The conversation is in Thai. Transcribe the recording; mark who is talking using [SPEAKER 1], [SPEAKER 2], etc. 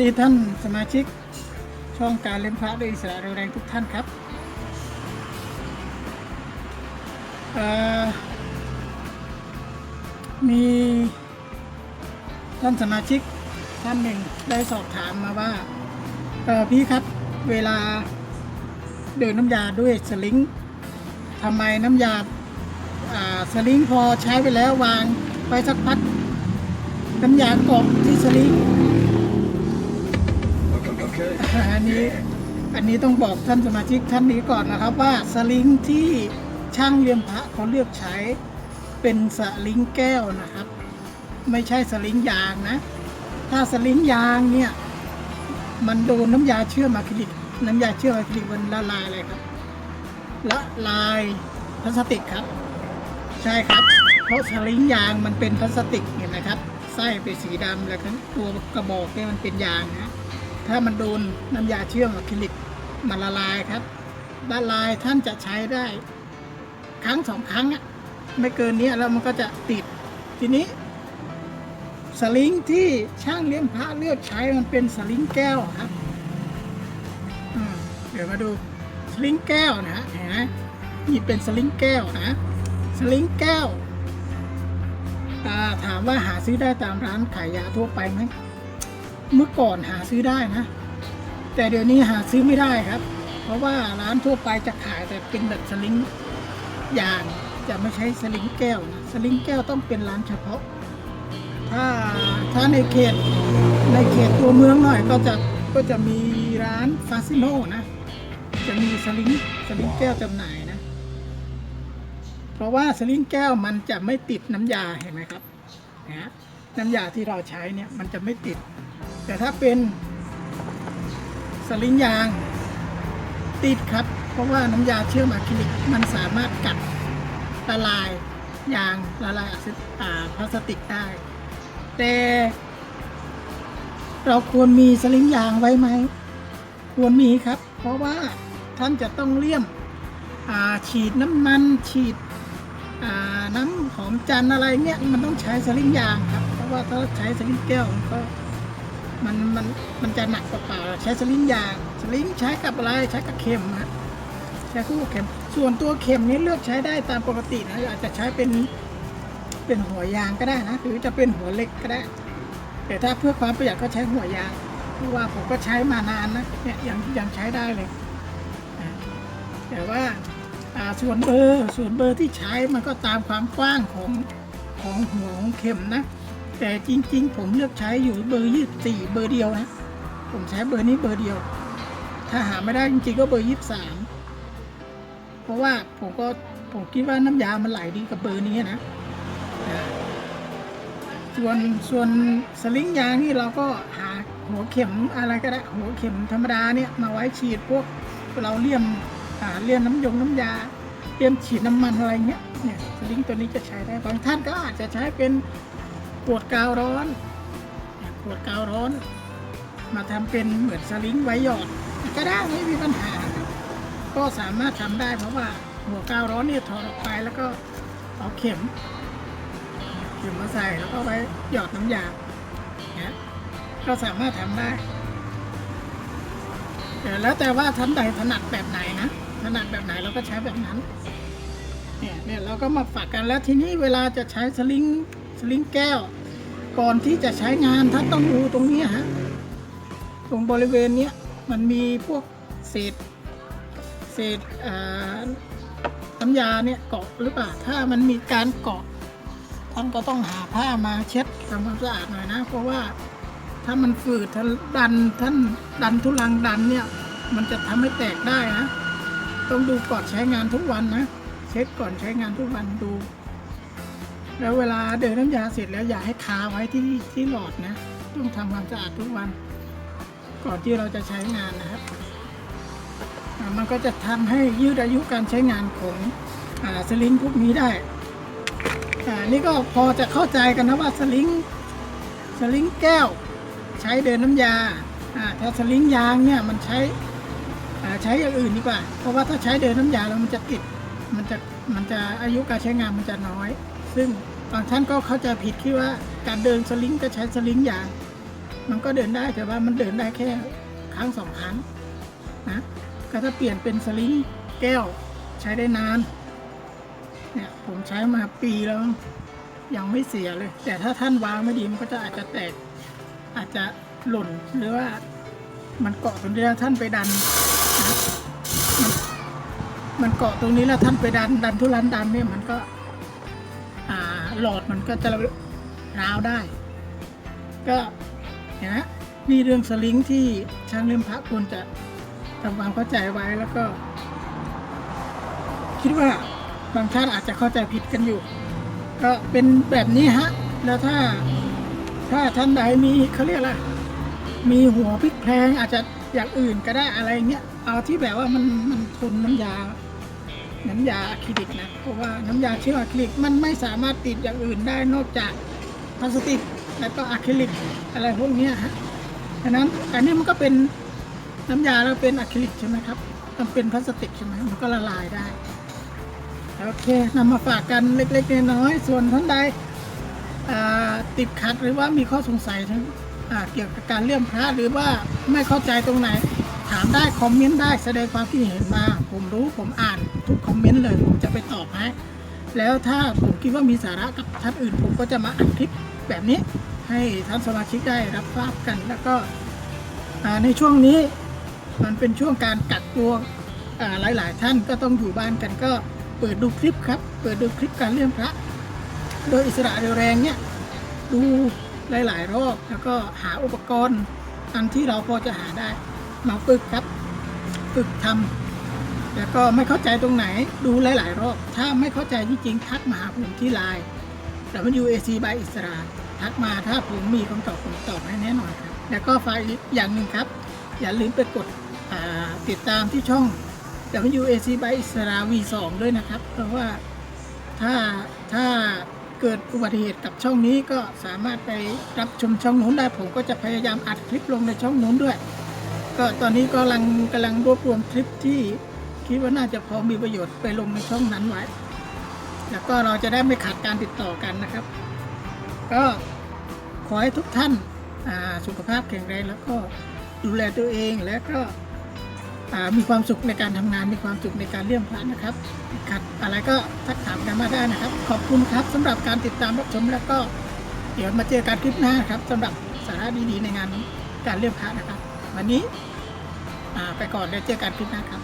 [SPEAKER 1] ดีท่านสมาชิก ช่องการเล่นพระด้วยอิสระแรงทุกท่านครับมีท่านสมาชิกท่านหนึ่งได้สอบถามมาว่าพี่ครับเวลาเดินน้ำยาด้วยสลิงทำไมน้ำยาอ่าสลิงพอใช้ไปแล้ววางไปสักพักน้ำยาเกาะที่สลิง
[SPEAKER 2] Okay.
[SPEAKER 1] อันนี้อันนี้ต้องบอกท่านสมาชิกท่านนี้ก่อนนะครับว่าสลิงที่ช่างเลี่ยมพระเขาเลือกใช้เป็นสลิงแก้วนะครับ ไม่ใช่สลิงยางนะ ถ้าสลิงยางเนี่ยมันโดนน้ำยาเชื่อมอะคริลิกน้ำยาเชื่อมอะคริลิกมันละลายอะไรครับละลายพลาสติกครับ ใช่ครับ เพราะสลิงยางมันเป็นพลาสติกเห็นไหมครับไส้เป็นสีดำแล้วก็ตัวกระบอกเนี่ยมันเป็นยางนะ ถ้ามันโดนน้ำยาเชื่อมอะคริลิกมันละลายครับละลายท่านจะใช้ได้ ครั้งสองครั้งอะไม่เกินนี้แล้วมันก็จะติด ทีนี้ สลิงที่ช่างเลี้ยงพระเลือกใช้มันเป็นสลิงแก้วครับเดี๋ยวมาดูสลิงแก้วนะฮะเห็นไหมนี่เป็นสลิงแก้วนะสลิงแก้วถามว่าหาซื้อได้ตามร้านขายยาทั่วไปไหม เมื่อก่อนหาซื้อได้นะ แต่เดี๋ยวนี้หาซื้อไม่ได้ครับ เพราะว่าร้านทั่วไปจะขายแต่เป็นแบบสลิงยางจะไม่ใช้สลิงแก้วนะสลิงแก้วต้องเป็นร้านเฉพาะ ถ้าถ้าในเขตในเขตตัวเมืองหน่อยก็จะก็จะมีร้านฟาซิโนนะ จะมีสลิงสลิงแก้วจำหน่ายนะ เพราะว่าสลิงแก้วมันจะไม่ติดน้ำยาเห็นไหมครับนะน้ำยาที่เราใช้เนี่ยมันจะไม่ติด แต่ถ้าเป็นสลิงยางติดครับ เพราะว่าน้ำยาเชื่อมอะคริลิกมันสามารถกัดละลายยางละลายอะพลาสติกได้ แต่เราควรมีสลิงยางไว้ไหม ควรมีครับ เพราะว่าท่านจะต้องเลี่ยมฉีดน้ำมันฉีดน้ำหอมจันอะไรเงี้ยมันต้องใช้สลิงยางครับ เพราะว่าถ้าใช้สลิงแก้วมันก็ มันมันมันจะหนักกว่าเปล่าใช้สลิงยางสลิงใช้กับอะไรใช้กับเข็มฮะใช้คู่กับเข็ม ส่วนตัวเข็มนี้เลือกใช้ได้ตามปกตินะอาจจะใช้เป็นเป็นหัวยางก็ได้นะหรือจะเป็นหัวเล็กก็ได้ แต่ถ้าเพื่อความประหยัดก็ใช้หัวยางเพราะว่าผมก็ใช้มานานนะเนี่ยยังยังใช้ได้เลยแต่ว่าอ่าส่วนเบอร์ส่วนเบอร์ที่ใช้มันก็ตามความกว้างของของหัวของเข็มนะ แต่จริง ๆ ผมเลือกใช้อยู่เบอร์ยี่สี่เบอร์เดียวนะ ผมใช้เบอร์นี้เบอร์เดียว ถ้าหาไม่ได้จริงๆก็เบอร์ยี่สามเพราะว่าผมก็ผมคิดว่าน้ำยามันไหลดีกับเบอร์นี้นะ ส่วนส่วนสลิงยางนี่เราก็หาหัวเข็มอะไรก็ได้หัวเข็มธรรมดาเนี่ยมาไว้ฉีดพวกเราเลี่ยมเลี่ยมน้ำยงน้ำยาเลี่ยมฉีดน้ำมันอะไรเงี้ยเนี่ยสลิงตัวนี้จะใช้ได้บางท่านก็อาจจะใช้เป็น ขวดกาวร้อนขวดกาวร้อน มาทำเป็นเหมือนสลิงไว้หยอด ก็ได้ไม่มีปัญหา ก็สามารถทำได้เพราะว่าหัวกาวร้อนเนี่ยถอดออกไปแล้วก็เอาเข็มเข็มมาใส่แล้วก็ไว้หยอดน้ำยาเนี่ยก็สามารถทำได้แต่แล้วแต่ว่าท่านใดถนัดแบบไหนนะถนัดแบบไหนเราก็ใช้แบบนั้นเนี่ยเนี่ยเราก็มาฝากกันแล้วทีนี้เวลาจะใช้สลิง สลิงแก้ว ก่อนที่จะใช้งานท่านต้องดูตรงนี้ฮะตรงบริเวณนี้มันมีพวกเศษเศษน้ำยาเนี่ยเกาะหรือเปล่าถ้ามันมีการเกาะท่านก็ต้องหาผ้ามาเช็ดทำความสะอาดหน่อยนะ เพราะว่าถ้ามันฝืดท่านดันท่านดันทุลังดันเนี่ยมันจะทำให้แตกได้นะ ต้องดูก่อนใช้งานทุกวันนะ เช็คก่อนใช้งานทุกวันดู แล้วเวลาเดินน้ำยาเสร็จแล้วอย่าให้คาไว้ที่ที่หลอดนะ ต้องทำความสะอาดทุกวัน ก่อนที่เราจะใช้งานนะครับมันก็จะทำให้ยืดอายุการใช้งานของอสลิงพวกนี้ได้อ่านี่ก็พอจะเข้าใจกันนะว่าสลิงสลิงแก้ว ใช้เดินน้ำยาอ่าถ้าสลิงยางเนี่ยมันใช้อ่าใช้อย่างอื่นดีกว่า เพราะว่าถ้าใช้เดินน้ำยาแล้วมันจะติดมันจะมันจะอายุการใช้งานมันจะน้อย ซึ่งบางท่านก็เข้าใจผิดคิดว่าการเดินสลิงก็ใช้สลิงยางมันก็เดินได้แต่ว่ามันเดินได้แค่ครั้งสองครั้งนะก็ถ้าเปลี่ยนเป็นสลิงแก้วใช้ได้นานเนี่ยผมใช้มาปีแล้วยังไม่เสียเลย แต่ถ้าท่านวางไม่ดีมันก็จะอาจจะแตก อาจจะหล่นหรือว่ามันเกาะตรงนี้แล้วท่านไปดันนะมันเกาะตรงนี้แล้วท่านไปดันดันทุรันดันเนี่ยมันก็ หลอดมันก็จะร้าวได้ ก็เห็นไหมนี่เรื่องสลิงที่ช่างเล่มพระควรจะทำความเข้าใจไว้แล้วก็ คิดว่าบางท่านอาจจะเข้าใจผิดกันอยู่ ก็เป็นแบบนี้ฮะ แล้วถ้าถ้าท่านใดมีเขาเรียกอะไรมีหัวพริกแพลงอาจจะอย่างอื่นก็ได้อะไรเงี้ยเอาที่แบบว่ามันมันทนน้ำยา น้ำยาอะคริลิกนะ เพราะว่าน้ำยาเชื้ออะคริลิกมันไม่สามารถติดอย่างอื่นได้นอกจากพลาสติกแล้วก็อะคริลิกอะไรพวกนี้ฮะฉะนั้นอันนี้มันก็เป็นน้ำยาแล้วเป็นอะคริลิกใช่ไหมครับมันเป็นพลาสติกใช่ไหมมันก็ละลายได้โอเคนำมาฝากกันเล็กๆน้อยๆส่วนท่านใดติดขัดหรือว่ามีข้อสงสัยเกี่ยวกับการเลื่อมพระหรือว่าไม่เข้าใจตรงไหน ถามได้คอมเมนต์ได้แสดงความคิดเห็นมา ผมรู้ผมอ่านทุกคอมเมนต์เลย ผมจะไปตอบให้แล้วถ้าผมคิดว่ามีสาระกับท่านอื่น ผมก็จะมาอัดคลิปแบบนี้ ให้ท่านสมาชิกได้รับทราบกัน แล้วก็ในช่วงนี้มันเป็นช่วงการกักตัวหลาย ๆ ท่านก็ต้องอยู่บ้านกันก็เปิดดูคลิปครับ เปิดดูคลิปการเลื่อนพระ โดยอิสระเร็วแรงเนี่ยดูหลาย ๆ รอบแล้วก็หาอุปกรณ์อันที่เราพอจะหาได้มาฝึกครับ ฝึกทำ แล้วก็ไม่เข้าใจตรงไหนดูหลาย ๆ รอบ ถ้าไม่เข้าใจจริงๆทักมาหาผมที่ไลน์ WAC by อิสระทักมาถ้าผมมีคำตอบผมตอบให้แน่นอนครับ แล้วก็ฝากอีกอย่างหนึ่งครับ อย่าลืมไปกดติดตามที่ช่อง WAC by อิสระ V2 ด้วยนะครับ เพราะว่าถ้าถ้าเกิดอุบัติเหตุกับช่องนี้ก็สามารถไปรับชมช่องนู้นได้ผมก็จะพยายามอัดคลิปลงในช่องนู้นด้วย ก็ตอนนี้ก็กำลังกำลังรวบรวมคลิปที่ คิดว่าน่าจะพอมีประโยชน์ไปลงในช่องนั้นไว้ แล้วก็เราจะได้ไม่ขาดการติดต่อกันนะครับ ก็ขอให้ทุกท่านาสุขภาพแข็งแรงแล้วก็ดูแลตัวเองแล้วก็มีความสุขในการทำงานมีความสุขในการเลี่ยมพระนะครับขัดอะไรก็ทักถามกันมาได้นะครับ ขอบคุณครับสำหรับการติดตามรับชมแล้วก็เดี๋ยวมาเจอกันคลิปหน้าครับสำหรับสาระดีๆในงานการเลี่ยมพระนะครับ วันนี้ไปก่อนเดี๋ยวเจอกันคลิปหน้าครับ